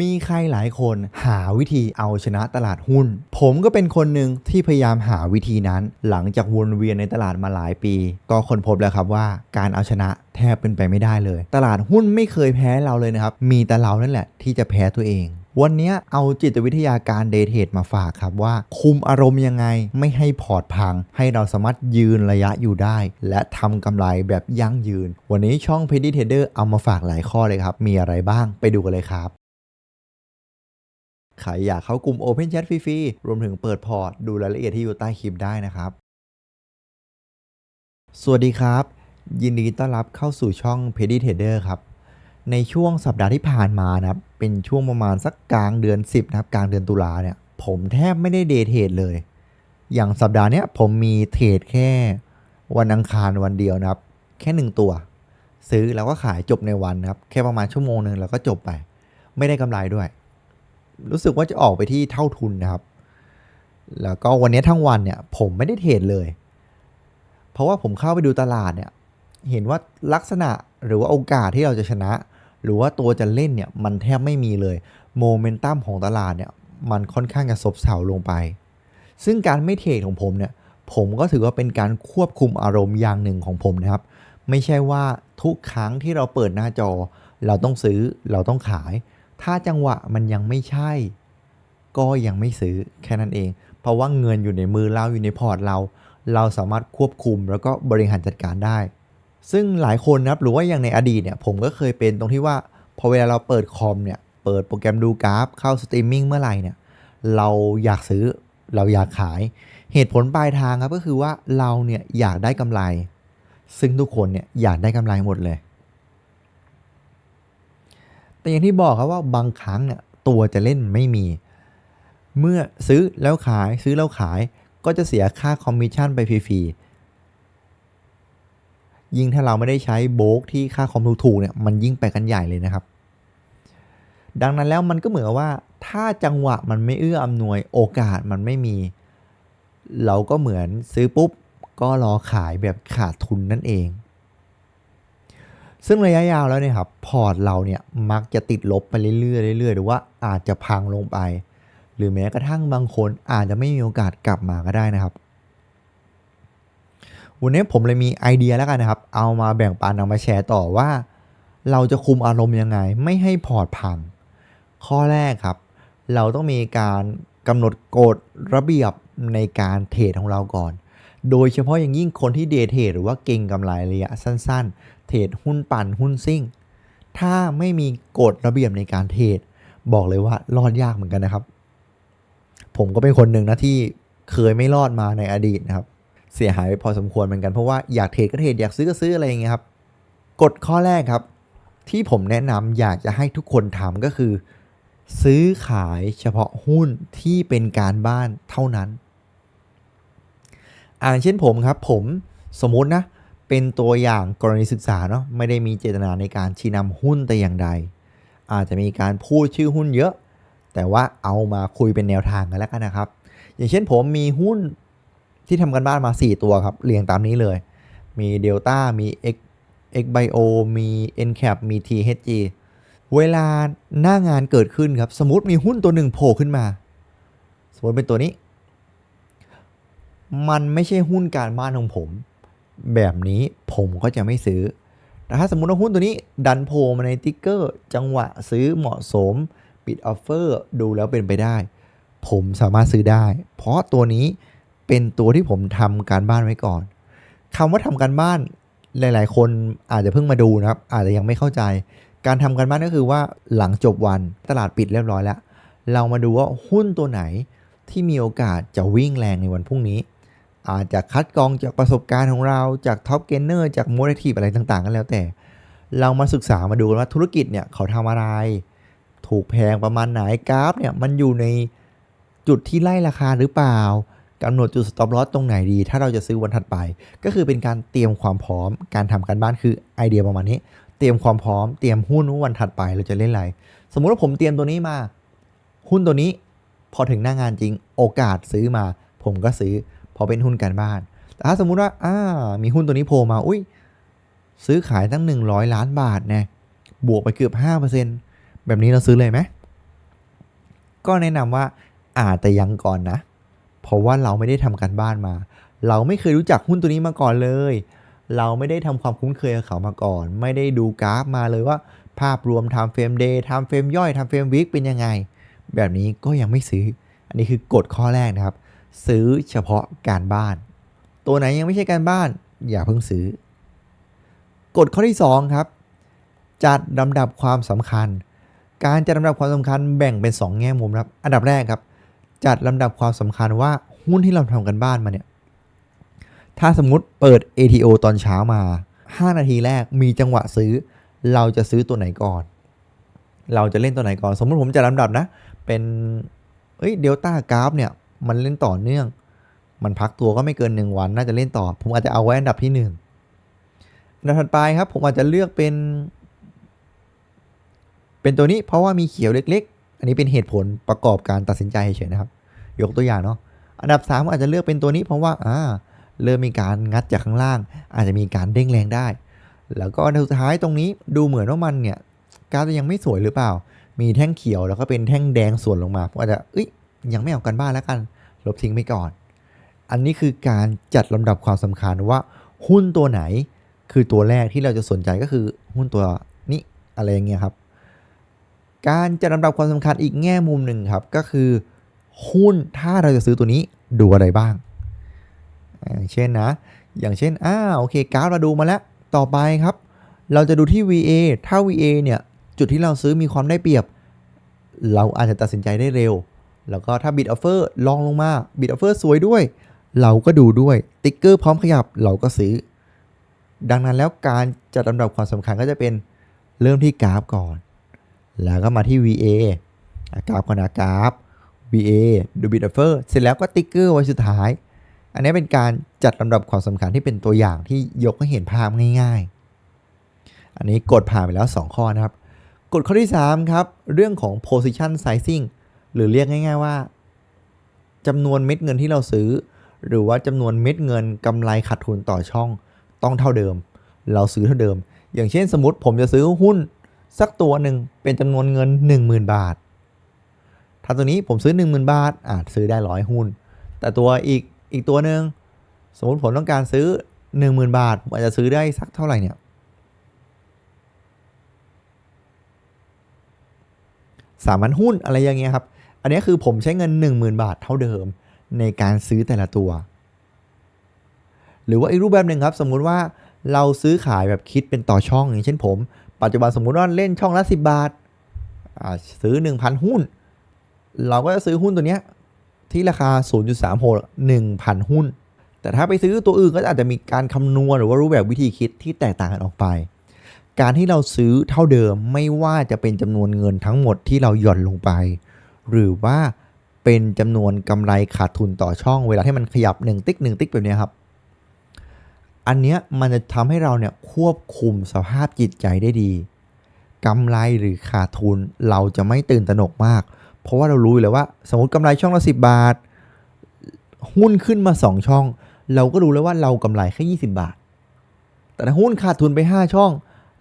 มีใครหลายคนหาวิธีเอาชนะตลาดหุ้น ผมก็เป็นคนหนึ่งที่พยายามหาวิธีนั้น หลังจากวนเวียนในตลาดมาหลายปี ก็ค้นพบแล้วครับว่าการเอาชนะแทบเป็นไปไม่ได้เลย ตลาดหุ้นไม่เคยแพ้เราเลยนะครับ มีแต่เรานั่นแหละที่จะแพ้ตัวเองวันนี้เอาจิตวิทยาการเดทเทดมาฝากครับว่า คุมอารมณ์ยังไงไม่ให้พอร์ตพัง ให้เราสามารถยืนระยะอยู่ได้ และทำกำไรแบบยั่งยืน วันนี้ช่อง p e d y Trader เอามาฝากหลายข้อเลยครับ มีอะไรบ้างไปดูกันเลยครับ ใครอยากเข้ากลุ่ม Open Chat ฟรีๆ รวมถึงเปิดพอร์ต ดูรายละเอียดที่อยู่ใต้คลิปได้นะครับ สวัสดีครับ ยินดีต้อนรับเข้าสู่ช่อง p e d y Trader ครับ ในช่วงสัปดาห์ที่ผ่านมานะครับ เป็นช่วงประมาณสักกลางเดือน 10 นะครับ กลางเดือนตุลาเนี่ย ผมแทบไม่ได้เดย์เทรดเลย อย่างสัปดาห์นี้ผมมีเทรดแค่วันอังคารวันเดียวนะครับ แค่หนึ่งตัว ซื้อแล้วก็ขายจบในวันนะครับ แค่ประมาณชั่วโมงหนึ่งแล้วก็จบไป ไม่ได้กำไรด้วย รู้สึกว่าจะออกไปที่เท่าทุนนะครับ แล้วก็วันนี้ทั้งวันเนี่ย ผมไม่ได้เทรดเลย เพราะว่าผมเข้าไปดูตลาดเนี่ย เห็นว่าลักษณะหรือว่าโอกาสที่เราจะชนะ หรือว่าตัวจะเล่นเนี่ย มันแทบไม่มีเลยโมเมนตัมของตลาดเนี่ย มันค่อนข้างจะซบเซาลงไป ซึ่งการไม่เทรดของผมเนี่ย ผมก็ถือว่าเป็นการควบคุมอารมณ์อย่างหนึ่งของผมนะครับ ไม่ใช่ว่าทุกครั้งที่เราเปิดหน้าจอ เราต้องซื้อเราต้องขาย ถ้าจังหวะมันยังไม่ใช่ ก็ยังไม่ซื้อแค่นั้นเอง เพราะว่าเงินอยู่ในมือเราอยู่ในพอร์ตเรา เราสามารถควบคุมแล้วก็บริหารจัดการได้ ซึ่งหลายคนนะครับหรือว่าอย่างในอดีตเนี่ยผมก็เคยเป็นตรงที่ว่าพอเวลาเราเปิดคอมเนี่ยเปิดโปรแกรมดูกราฟเข้าสตรีมมิ่งเมื่อไหร่เนี่ยเราอยากซื้อเราอยากขายเหตุผลปลายทางครับก็คือว่าเราเนี่ยอยากได้กำไร ซึ่งทุกคนเนี่ยอยากได้กำไรหมดเลย แต่อย่างที่บอกครับว่าบางครั้งเนี่ยตัวจะเล่นไม่มี เมื่อซื้อแล้วขายซื้อแล้วขายก็จะเสียค่าคอมมิชชั่นไปฟรีๆ ยิ่งถ้าเราไม่ได้ใช้โบรกที่ค่าคอมถูกๆเนี่ยมันยิ่งไปกันใหญ่เลยนะครับ ดังนั้นแล้วมันก็เหมือนว่าถ้าจังหวะมันไม่เอื้ออำนวยโอกาสมันไม่มี เราก็เหมือนซื้อปุ๊บก็รอขายแบบขาดทุนนั่นเอง ซึ่งระยะยาวแล้วเนี่ยครับพอร์ตเราเนี่ยมักจะติดลบไปเรื่อยๆเรื่อยๆหรือว่าอาจจะพังลงไป หรือแม้กระทั่งบางคนอาจจะไม่มีโอกาสกลับมาก็ได้นะครับ วันนี้ผมเลยมีไอเดียแล้วกันนะครับ เอามาแบ่งปันเอามาแชร์ต่อว่า เราจะคุมอารมณ์ยังไง ไม่ให้พอร์ตพัง ข้อแรกครับ เราต้องมีการกำหนดกฎระเบียบในการเทรดของเราก่อน โดยเฉพาะอย่างยิ่งคนที่เดย์เทรดหรือว่าเก่งกำไรระยะสั้นๆ เทรดหุ้นปั่นหุ้นซิ่ง ถ้าไม่มีกฎระเบียบในการเทรดบอกเลยว่ารอดยากเหมือนกันนะครับ ผมก็เป็นคนหนึ่งนะที่เคยไม่รอดมาในอดีตนะครับ เสียหายไปพอสมควรเหมือนกันเพราะว่าอยากเทรดก็เทรดอยากซื้อก็ซื้ออะไรอย่างเงี้ยครับกฎข้อแรกครับ ที่ผมแนะนำอยากจะให้ทุกคนทำก็คือ ซื้อขายเฉพาะหุ้นที่เป็นการบ้านเท่านั้น อ่างเช่นผมครับ ผมสมมตินะ เป็นตัวอย่างกรณีศึกษาเนาะไม่ได้มีเจตนาในการชี้นำหุ้นแต่อย่างใด อาจจะมีการพูดชื่อหุ้นเยอะ แต่ว่าเอามาคุยเป็นแนวทางกันแล้วกันนะครับ อย่างเช่นผมมีหุ้นที่ทำกันบ้านมา 4 ตัวครับ เรียงตามนี้เลย มี Delta มี X X Bio มี Ncap มี THG เวลาหน้างานเกิดขึ้นครับ สมมติมีหุ้นตัวหนึ่งโผล่ขึ้นมา สมมติเป็นตัวนี้ มันไม่ใช่หุ้นการบ้านของผม แบบนี้ผมก็จะไม่ซื้อ แต่ถ้าสมมติว่าหุ้นตัวนี้ดันโผล่มาในติ๊กเกอร์จังหวะซื้อเหมาะสมปิดออฟเฟอร์ดูแล้วเป็นไปได้ ผมสามารถซื้อได้ เพราะตัวนี้เป็นตัวที่ผมทำการบ้านไว้ก่อนคำว่าทำการบ้านหลาย ๆ คนอาจจะเพิ่งมาดูนะครับ อาจจะยังไม่เข้าใจ การทำการบ้านก็คือว่าหลังจบวันตลาดปิดเรียบร้อยแล้ว เรามาดูว่าหุ้นตัวไหนที่มีโอกาสจะวิ่งแรงในวันพรุ่งนี้ อาจจะคัดกรองจากประสบการณ์ของเราจากท็อปเกนเนอร์จากโมเดลทีฟอะไรต่างๆกันแล้วแต่ เรามาศึกษามาดูกันว่าธุรกิจเนี่ยเขาทำอะไร ถูกแพงประมาณไหนกราฟเนี่ยมันอยู่ในจุดที่ไล่ราคาหรือเปล่ากำหนดจุด stop loss ตรงไหนดี ถ้าเราจะซื้อวันถัดไป ก็คือเป็นการเตรียมความพร้อม การทำการบ้านคือไอเดียประมาณนี้ เตรียมความพร้อมเตรียมหุ้นว่าวันถัดไปเราจะเล่นอะไร สมมุติว่าผมเตรียมตัวนี้มา หุ้นตัวนี้ พอถึงหน้างานจริง โอกาสซื้อมา ผมก็ซื้อ พอเป็นหุ้นการบ้าน แต่ถ้าสมมุติว่าอ่ามีหุ้นตัวนี้โผล่มา อุ้ยซื้อขายตั้ง 100 ล้านบาทนะบวกไปเกือบ 5%แบบนี้เราซื้อเลยไหมก็แนะนำว่าอาจจะยังก่อนนะ เพราะว่าเราไม่ได้ทำการบ้านมา เราไม่เคยรู้จักหุ้นตัวนี้มาก่อนเลย เราไม่ได้ทำความคุ้นเคยกับเขามาก่อน ไม่ได้ดูกราฟมาเลยว่า ภาพรวม time frame day time frame ย่อย time frame week เป็นยังไง แบบนี้ก็ยังไม่ซื้อ อันนี้คือกฎข้อแรกนะครับ ซื้อเฉพาะการบ้าน ตัวไหนยังไม่ใช่การบ้าน อย่าเพิ่งซื้อ กฎข้อที่ 2 ครับ จัดลำดับความสำคัญ การจัดลำดับความสำคัญแบ่งเป็น 2 แง่มุมครับ อันดับแรกครับ จัดลำดับความสำคัญว่าหุ้นที่เราทำกันบ้านมาเนี่ยถ้าสมมติเปิด ATO ตอนเช้ามา 5 นาทีแรกมีจังหวะซื้อ เราจะซื้อตัวไหนก่อน เราจะเล่นตัวไหนก่อน สมมติผมจะลำดับนะ เป็นเอ้ยเดลต้ากราฟเนี่ย มันเล่นต่อเนื่อง มันพักตัวก็ไม่เกิน 1 วัน น่าจะเล่นต่อ ผมอาจจะเอาไว้อันดับที่1อันดับถัดไปครับ ผมอาจจะเลือกเป็น เป็นตัวนี้เพราะว่ามีเขียวเล็ก ๆ อันนี้เป็นเหตุผลประกอบการตัดสินใจเฉยๆนะครับ ยกตัวอย่างเนาะอันดับ3อาจจะเลือกเป็นตัวนี้เพราะว่าอ่าเริ่มมีการงัดจากข้างล่าง อาจจะมีการเด้งแรงได้ แล้วก็อันสุดท้ายตรงนี้ดูเหมือนว่ามันเนี่ยกาฟจะยังไม่สวยหรือเปล่า มีแท่งเขียวแล้วก็เป็นแท่งแดงส่วนลงมาผมอาจจะเอ้ยยังไม่เอากันบ้านแล้วกัน ลบทิ้งไปก่อน อันนี้คือการจัดลำดับความสำคัญว่าหุ้นตัวไหนคือตัวแรกที่เราจะสนใจก็คือหุ้นตัวนี้อะไรอย่างเงี้ยครับ การจัดลำดับความสำคัญอีกแง่มุมหนึ่งครับ ก็คือ หุ้นถ้าเราจะซื้อตัวนี้ดูอะไรบ้าง เช่นนะ อย่างเช่นอ่าโอเคกราฟเราดูมาแล้วต่อไปครับ เราจะดูที่ VA ถ้า VA เนี่ยจุดที่เราซื้อมีความได้เปรียบ เราอาจจะตัดสินใจได้เร็ว แล้วก็ถ้า bid offer ลองลงมา bid offer สวยด้วย เราก็ดูด้วยติ๊กเกอร์พร้อมขยับเราก็ซื้อ ดังนั้นแล้วการจัดลำดับความสำคัญก็จะเป็นเริ่มที่กราฟก่อน แล้วก็มาที่ VA กราฟก่อนนะกราฟ VA ดู bid offer เสร็จแล้วก็ติ๊กเกอร์ไว้สุดท้าย อันนี้เป็นการจัดลำดับความสำคัญที่เป็นตัวอย่างที่ยกให้เห็นภาพง่าย ๆ อันนี้กดผ่านไปแล้ว 2 ข้อนะครับกฎข้อที่ 3 ครับ เรื่องของ position sizing หรือเรียกง่าย ๆว่าจำนวนเม็ดเงินที่เราซื้อ หรือว่าจำนวนเม็ดเงินกำไรขาดทุนต่อช่อง ต้องเท่าเดิม เราซื้อเท่าเดิม อย่างเช่นสมมติผมจะซื้อหุ้นสักตัวหนึ่งเป็นจำนวนเงิน 10,000 บาท ถ้าตัวนี้ผมซื้อ 10,000 บาทอาจซื้อได้ร้อยหุ้น แต่ตัวอีกอีกตัวหนึ่งสมมติผมต้องการซื้อ 10,000 บาทผมอาจจะซื้อได้สักเท่าไหร่เนี่ยสามพันหุ้นอะไรอย่างเงี้ยครับ อันนี้คือผมใช้เงิน 10,000 บาทเท่าเดิมในการซื้อแต่ละตัว หรือว่าอีกรูปแบบหนึ่งครับ สมมุติว่าเราซื้อขายแบบคิดเป็นต่อช่อง อย่างเช่นผม ปัจจุบันสมมุติว่าเล่นช่องละ 10 บาทาซื้อ 1,000 หุ้น เราก็จะซื้อหุ้นตัวเนี้ยที่ราคา 0.36 1,000 หุ้น แต่ถ้าไปซื้อตัวอื่นก็อาจจะมีการคำนวณหรือว่ารูปแบบวิธีคิดที่แตกต่างกันออกไป การที่เราซื้อเท่าเดิมไม่ว่าจะเป็นจำนวนเงินทั้งหมดที่เราหย่อนลงไป หรือว่าเป็นจำนวนกำไรขาดทุนต่อช่อง เวลาที่มันขยับ 1 ติ๊ก 1 ติ๊กแบบนี้ครับ อันเนี้ยมันจะทำให้เราเนี่ยควบคุมสภาพจิตใจได้ดีกำไรหรือขาดทุนเราจะไม่ตื่นตระหนกมาก เพราะว่าเรารู้อยู่แล้วว่า สมมติกำไรช่องละ10บาท หุ้นขึ้นมา 2 ช่อง เราก็รู้แล้วว่าเรากำไรแค่ 20 บาท แต่ถ้าหุ้นขาดทุนไป 5 ช่อง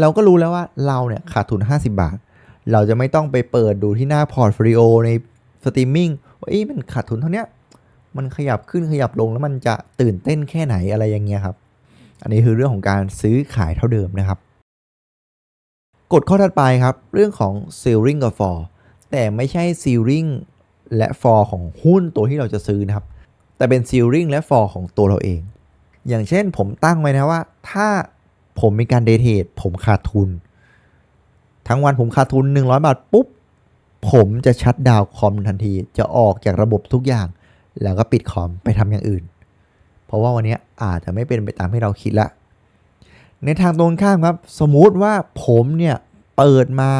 เราก็รู้แล้วว่าเราเนี่ยขาดทุน 50 บาท เราจะไม่ต้องไปเปิดดูที่หน้าพอร์ตโฟลิโอในสตรีมมิ่งว่าเอ๊ะมันขาดทุนเท่านี้มันขยับขึ้นขยับลงแล้วมันจะตื่นเต้นแค่ไหนอะไรอย่างเงี้ยครับ อันนี้คือเรื่องของการซื้อขายเท่าเดิมนะครับ กฎข้อถัดไปครับ เรื่องของ selling กับ for แต่ไม่ใช่ selling และ for ของหุ้นตัวที่เราจะซื้อนะครับ แต่เป็น selling และ for ของตัวเราเอง อย่างเช่นผมตั้งไว้นะว่า ถ้าผมมีการเดทเทรดผมขาดทุน ทั้งวันผมขาดทุน 100 บาทปุ๊บ ผมจะชัดดาวคอมทันที จะออกจากระบบทุกอย่าง แล้วก็ปิดคอมไปทำอย่างอื่น เพราะว่าวันนี้อาจจะไม่เป็นไปตามที่เราคิดละ ในทางตรงข้ามครับ สมมุติว่าผมเนี่ยเปิดมา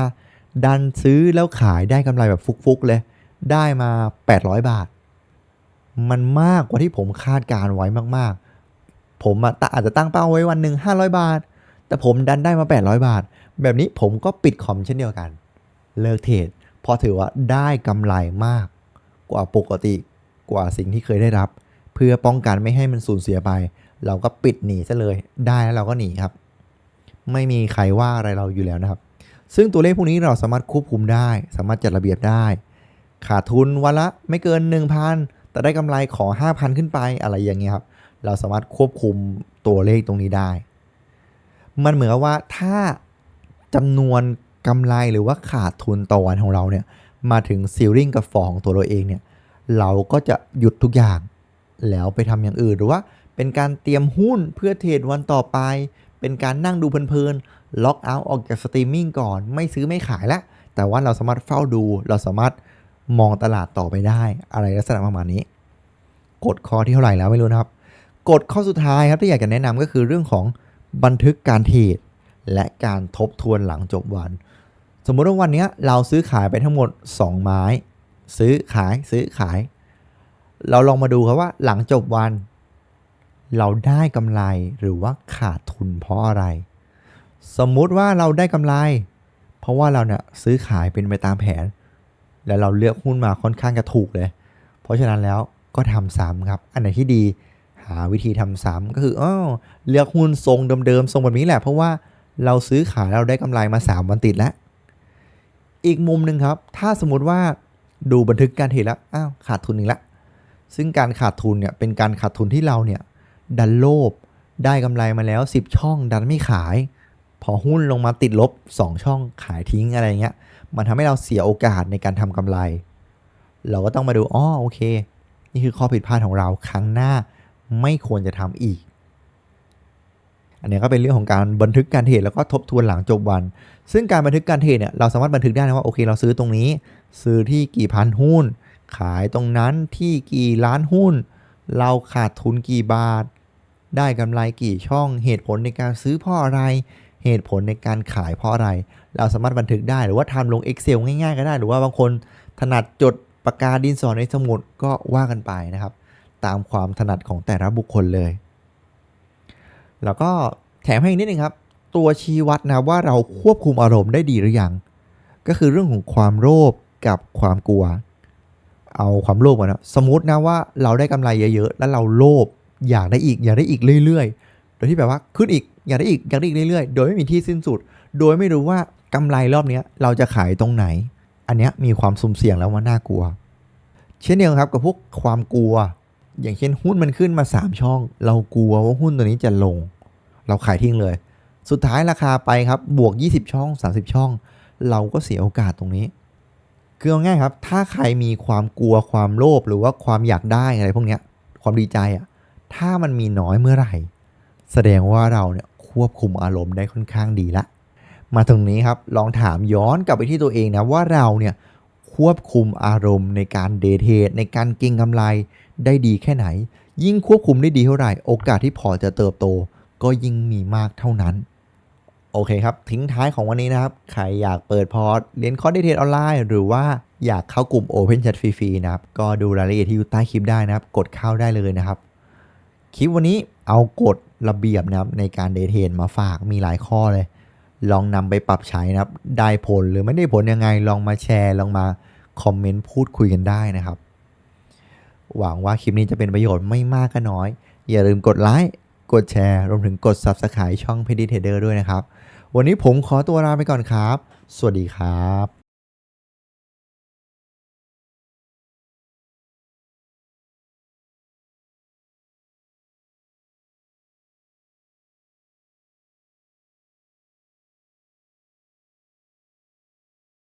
ดันซื้อแล้วขายได้กำไรแบบฟุกๆเลย ได้มา 800 บาท มันมากกว่าที่ผมคาดการไว้มากๆ ผมอะอาจจะตั้งเป้าไว้วันหนึ่ง500 บาท แต่ผมดันได้มา 800 บาท แบบนี้ผมก็ปิดคอมเช่นเดียวกัน เลิกเทรดเพราะถือว่าได้กำไรมาก กว่าปกติกว่าสิ่งที่เคยได้รับ เพื่อป้องกันไม่ให้มันสูญเสียไป เราก็ปิดหนีซะเลย ได้แล้วเราก็หนีครับ ไม่มีใครว่าอะไรเราอยู่แล้วนะครับ ซึ่งตัวเลขพวกนี้เราสามารถควบคุมได้ สามารถจัดระเบียบได้ ขาดทุนวันละไม่เกิน 1,000 แต่ได้กำไรขอ 5,000 ขึ้นไปอะไรอย่างเงี้ยครับ เราสามารถควบคุมตัวเลขตรงนี้ได้ มันเหมือนกับว่าถ้าจำนวนกำไรหรือว่าขาดทุนต่อวันของเราเนี่ยมาถึงซีริ่งกับฟอของตัวเราเองเนี่ยเราก็จะหยุดทุกอย่างแล้วไปทำอย่างอื่นหรือว่าเป็นการเตรียมหุ้นเพื่อเทรดวันต่อไป เป็นการนั่งดูเพลินๆล็อกเอาท์ออกจากสตรีมมิ่งก่อน ไม่ซื้อไม่ขายแล้ว แต่ว่าเราสามารถเฝ้าดู เราสามารถมองตลาดต่อไปได้ อะไรลักษณะประมาณนี้ กฎข้อที่เท่าไหร่แล้วไม่รู้นะครับ กฎข้อสุดท้ายครับที่อยากจะแนะนำก็คือเรื่องของ บันทึกการเทรดและการทบทวนหลังจบวัน สมมุติว่าวันนี้เราซื้อขายไปทั้งหมด 2 ไม้ ซื้อขายซื้อขาย เราลองมาดูครับว่าหลังจบวัน เราได้กำไรหรือว่าขาดทุนเพราะอะไร สมมุติว่าเราได้กำไร เพราะว่าเราเนี่ยซื้อขายเป็นไปตามแผน แล้วเราเลือกหุ้นมาค่อนข้างจะถูกเลย เพราะฉะนั้นแล้วก็ทำซ้ำครับ อันไหนที่ดี หาวิธีทำซ้ำก็คืออ้อเลือกหุ้นทรงเดิมๆทรงแบบนี้แหละ เพราะว่าเราซื้อขายเราได้กำไรมา 3 วันติดแล้ว อีกมุมหนึ่งครับ ถ้าสมมติว่าดูบันทึกการเทรดแล้วอ้าวขาดทุนอีกแล้วซึ่งการขาดทุนเนี่ยเป็นการขาดทุนที่เราเนี่ยดันโลภได้กำไรมาแล้ว 10 ช่องดันไม่ขาย พอหุ้นลงมาติดลบ 2 ช่องขายทิ้งอะไรเงี้ยมันทำให้เราเสียโอกาสในการทำกำไร เราก็ต้องมาดูอ๋อโอเค นี่คือข้อผิดพลาดของเราครั้งหน้า ไม่ควรจะทำอีก อันนี้ก็เป็นเรื่องของการบันทึกการเทรดแล้วก็ทบทวนหลังจบวัน ซึ่งการบันทึกการเทรดเนี่ยเราสามารถบันทึกได้นะว่าโอเคเราซื้อตรงนี้ ซื้อที่กี่พันหุ้น ขายตรงนั้นที่กี่ล้านหุ้น เราขาดทุนกี่บาท ได้กำไรกี่ช่องเหตุผลในการซื้อเพราะอะไรเหตุผลในการขายเพราะอะไร เราสามารถบันทึกได้หรือว่าทำลง Excel ง่ายๆ ก็ได้ หรือว่าบางคนถนัดจดปากกาดินสอในสมุดก็ว่ากันไปนะครับ ตามความถนัดของแต่ละบุคคลเลย แล้วก็แถมให้อีกนิดนึงครับ ตัวชี้วัดนะว่าเราควบคุมอารมณ์ได้ดีหรือยัง ก็คือเรื่องของความโลภกับความกลัว เอาความโลภก่อนนะสมมตินะว่าเราได้กำไรเยอะๆแล้วเราโลภอยากได้อีกอยากได้อีกเรื่อยๆ โดยที่แบบว่าขึ้นอีกอยากได้อีกอยากได้อีกเรื่อยๆ โดยไม่มีที่สิ้นสุด โดยไม่รู้ว่ากำไรรอบนี้เราจะขายตรงไหน อันเนี้ยมีความสุ่มเสี่ยงแล้วว่าน่ากลัว เช่นเดียวกับกับพวกความกลัว อย่างเช่นหุ้นมันขึ้นมา 3 ช่อง เรากลัวว่าหุ้นตัวนี้จะลง เราขายทิ้งเลย สุดท้ายราคาไปครับบวก 20 ช่อง 30 ช่อง เราก็เสียโอกาสตรงนี้ คือเอาง่ายครับ ถ้าใครมีความกลัวความโลภหรือว่าความอยากได้อะไรพวกเนี้ยความดีใจอะถ้ามันมีน้อยเมื่อไหร่ แสดงว่าเราเนี่ยควบคุมอารมณ์ได้ค่อนข้างดีละมาตรงนี้ครับลองถามย้อนกลับไปที่ตัวเองนะว่าเราเนี่ย ควบคุมอารมณ์ในการเดทเทดในการเก็งกำไรได้ดีแค่ไหน ยิ่งควบคุมได้ดีเท่าไหร่ โอกาสที่พอจะเติบโต ก็ยิ่งมีมากเท่านั้น โอเคครับ ทิ้งท้ายของวันนี้นะครับ ใครอยากเปิดพอร์ตเรียนคอร์สเดทเทดออนไลน์ หรือว่าอยากเข้ากลุ่ม Open Chat ฟรีๆนะครับ ก็ดูรายละเอียดที่อยู่ใต้คลิปได้นะครับ กดเข้าได้เลยนะครับ คลิปวันนี้เอากฎระเบียบนะครับในการเดทเทดมาฝากมีหลายข้อเลย ลองนำไปปรับใช้นะครับ ได้ผลหรือไม่ได้ผลยังไงลองมาแชร์ ลองมาคอมเมนต์พูดคุยกันได้นะครับ หวังว่าคลิปนี้จะเป็นประโยชน์ไม่มากก็น้อย อย่าลืมกดไลค์กดแชร์รวมถึงกด Subscribe ช่อง p e d i t a d e r ด้วยนะครับ วันนี้ผมขอตัวลาไปก่อนครับ สวัสดีครับ